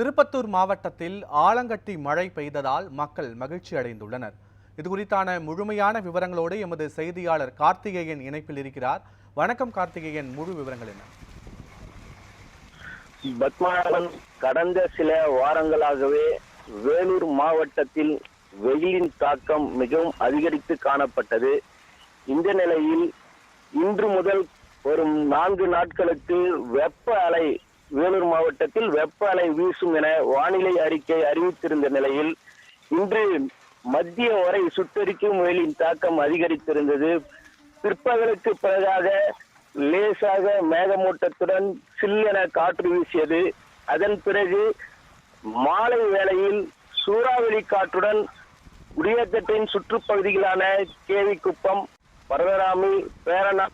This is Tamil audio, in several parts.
திருப்பத்தூர் மாவட்டத்தில் ஆலங்கட்டி மழை பெய்ததால் மக்கள் மகிழ்ச்சி அடைந்துள்ளனர். இது குறித்தான முழுமையான விவரங்களோடு எமது செய்தியாளர் கார்த்திகேயன் இணைப்பில் இருக்கிறார். வணக்கம் கார்த்திகேயன் முழு விவரங்கள் என்ன? பத்மநாபன் கடந்த சில வாரங்களாகவே வேலூர் மாவட்டத்தில் வெயிலின் தாக்கம் மிகவும் அதிகரித்து காணப்பட்டது. இந்த நிலையில் இன்று முதல் வரும் நான்கு நாட்களுக்கு வெப்ப அலை வேலூர் மாவட்டத்தில் வெப்ப அலை வீசும் என வானிலை அறிக்கை அறிவித்திருந்த நிலையில் இன்று மத்திய வரை சுட்டெரிக்கும் வெயிலின் தாக்கம் அதிகரித்திருந்தது. பிற்பகலுக்கு பிறகாக லேசாக மேகமூட்டத்துடன் சில்லென காற்று வீசியது. அதன் பிறகு மாலை வேளையில் சூறாவளி காற்றுடன் குடியேற்றத்தின் சுற்றுப்பகுதிகளான கேவிக்குப்பம் பரதராமி பேரணா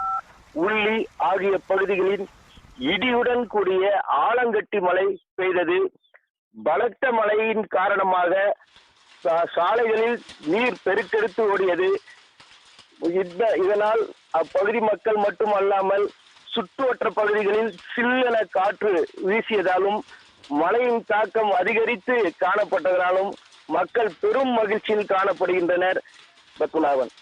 உள்ளி ஆகிய பகுதிகளில் இடியுடன் கூடிய ஆலங்கட்டி மழை பெய்தது. பலத்த மழையின் காரணமாக சாலைகளில் நீர் பெருக்கெடுத்து ஓடியது. இந்த இதனால் அப்பகுதி மக்கள் மட்டுமல்லாமல் சுற்றுவட்ட பகுதிகளில் சில்லென காற்று வீசியதாலும் மழையின் தாக்கம் அதிகரித்து காணப்பட்டதனாலும் மக்கள் பெரும் மகிழ்ச்சியில் காணப்படுகின்றனர். பத்மநாபன்.